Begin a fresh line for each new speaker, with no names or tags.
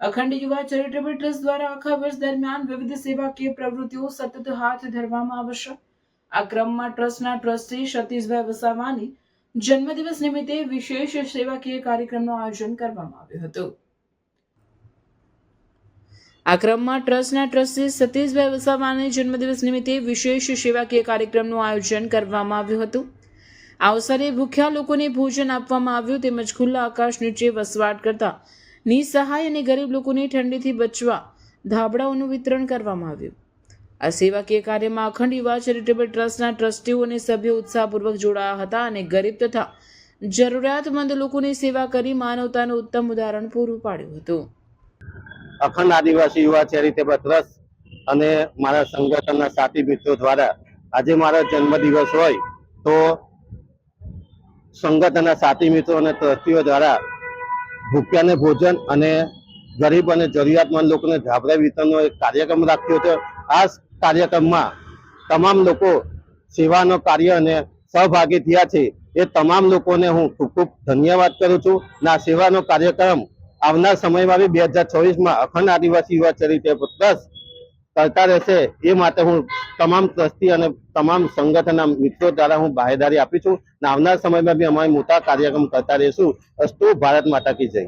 અખંડ યુવા charitable trust દ્વારા આખા વર્ષ દરમિયાન વિવિધ સેવાકીય પ્રવૃત્તિઓ સતત હાથ ધરવામાં આવશે. આ ક્રમમાં ટ્રસ્ટના ટ્રસ્ટી સતીશભાઈ વસાવાની જન્મદિવસ નિમિત્તે વિશેષ સેવાકીય કાર્યક્રમનું આયોજન કરવામાં આવ્યું હતું. આ ક્રમમાં ટ્રસ્ટના ટ્રસ્ટી સતીશભાઈ વસાવાની જન્મદિવસ નિમિત્તે વિશેષ સેવાકીય કાર્યક્રમનું આયોજન કરવામાં આવ્યું હતું. આ અવસરે ભૂખ્યા લોકોને ભોજન આપવામાં આવ્યું તેમજ ખુલ્લા આકાશ નીચે વસવાટ કરતા નિસહાય અને ગરીબ લોકોને ઠંડીથી બચવા ધાબળાઓનું વિતરણ કરવામાં આવ્યું. આ સેવાકીય કાર્યમાં અખંડ યુવા ચેરિટેબલ ટ્રસ્ટના ટ્રસ્ટીઓ અને સભ્યો ઉત્સાહપૂર્વક જોડાયા હતા અને ગરીબ તથા જરૂરિયાતમંદ લોકોની સેવા કરી માનવતાનું ઉત્તમ ઉદાહરણ પૂરું પાડ્યું હતું.
અખંડ આદિવાસી યુવા ચેરિટેબલ ટ્રસ્ટ અને મારા સંગઠનના સાથી મિત્રો દ્વારા આજે મારો જન્મદિવસ હોય તો સંગઠનના સાથી મિત્રો અને ટ્રસ્ટીઓ દ્વારા ભૂખ્યાને ભોજન અને ગરીબ અને જરૂરિયાતમંદ લોકોને ધાબળા વિતરણનો એક કાર્યક્રમ રાખ્યો છે. આ કાર્યક્રમમાં તમામ લોકો સેવાનો કાર્ય અને સહભાગી થયા છે. એ તમામ લોકોને હું ખૂબ ખૂબ ધન્યવાદ કરું છું. અને આ સેવાનો કાર્યક્રમ આવનાર સમયમાં બી બે હજાર ચોવીસમાં અખંડ આદિવાસી યુવા ચેરિટેબલ ટ્રસ્ટ કરતા રહેશે એ માટે હું તમામ ટ્રસ્ટી અને તમામ સંગઠનના મિત્રો દ્વારા હું બાહેદારી આપી છું. અને આવનાર સમયમાં બી અમારે મોટા કાર્યક્રમ કરતા રહીશું. અસ્તુ ભારત માતા કી જય.